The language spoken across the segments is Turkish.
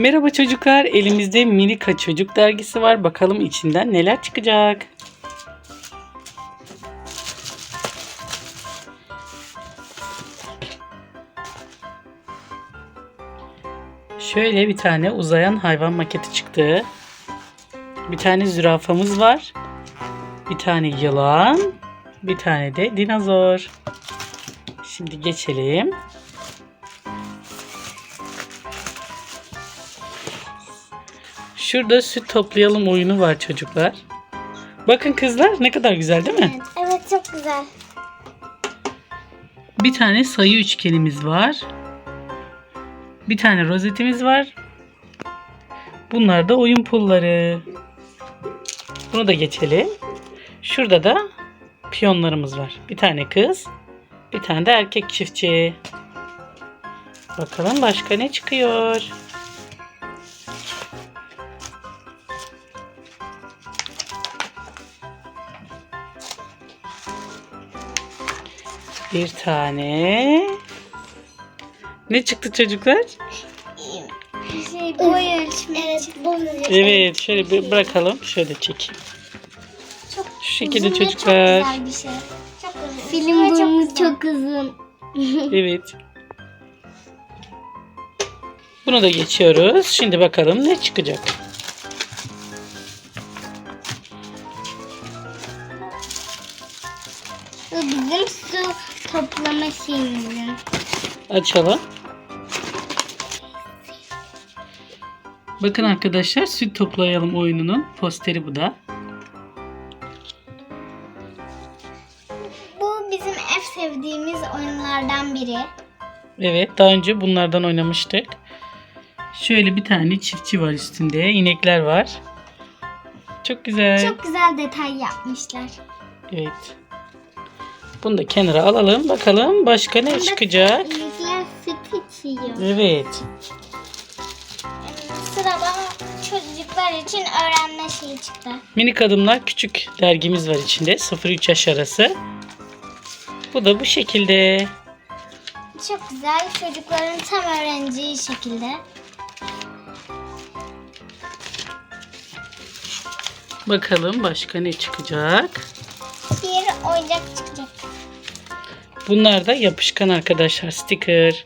Merhaba çocuklar. Elimizde Minika Çocuk dergisi var. Bakalım içinden neler çıkacak. Şöyle bir tane uzayan hayvan maketi çıktı. Bir tane zürafamız var. Bir tane yılan. Bir tane de dinozor. Şimdi geçelim. Şurada süt toplayalım oyunu var çocuklar. Bakın kızlar ne kadar güzel değil mi? Evet, evet çok güzel. Bir tane sayı üçgenimiz var. Bir tane rozetimiz var. Bunlar da oyun pulları. Bunu da geçelim. Şurada da piyonlarımız var. Bir tane kız, bir tane de erkek çiftçi. Bakalım başka ne çıkıyor? Bir tane. Ne çıktı çocuklar? Şey, boy ölçme. Evet, boy ölçme. Evet, şöyle bir bırakalım. Şöyle çekeyim. Çok Şu şekilde çocuklar. Çok güzel bir şey. Çok uzun. Film burnu çok uzun. Evet. Bunu da geçiyoruz. Şimdi bakalım ne çıkacak. Bu bizim su toplama şeyimizin. Açalım. Bakın arkadaşlar süt toplayalım oyununun posteri bu da. Bu bizim en sevdiğimiz oyunlardan biri. Evet daha önce bunlardan oynamıştık. Şöyle bir tane çiftçi var üstünde. inekler var. Çok güzel. Çok güzel detay yapmışlar. Evet. Bunu da kenara alalım. Bakalım başka ne çıkacak. Süt içiyor. Evet. Sırada çocuklar için öğrenme şeyi çıktı. Minik Adımlar küçük dergimiz var içinde. 0-3 yaş arası. Bu da bu şekilde. Çok güzel. Çocukların tam öğreneceği şekilde. Bakalım başka ne çıkacak. Bir oyuncak çıkacak. Bunlar da yapışkan arkadaşlar. Sticker.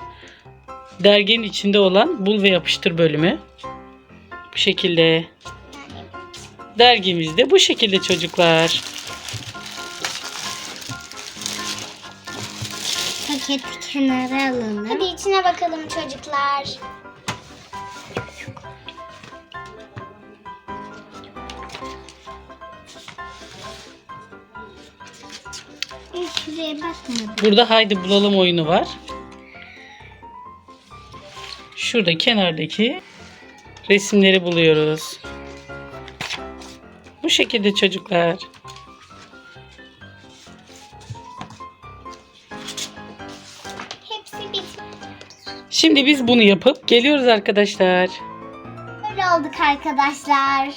Derginin içinde olan bul ve yapıştır bölümü. Bu şekilde. Dergimizde bu şekilde çocuklar. Paketi kenara alalım. Hadi içine bakalım çocuklar. Şuraya bakmadım. Burada haydi bulalım oyunu var. Şurada kenardaki resimleri buluyoruz. Bu şekilde çocuklar. Hepsi bitmiş. Şimdi biz bunu yapıp geliyoruz arkadaşlar. Böyle olduk arkadaşlar.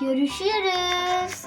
Görüşürüz.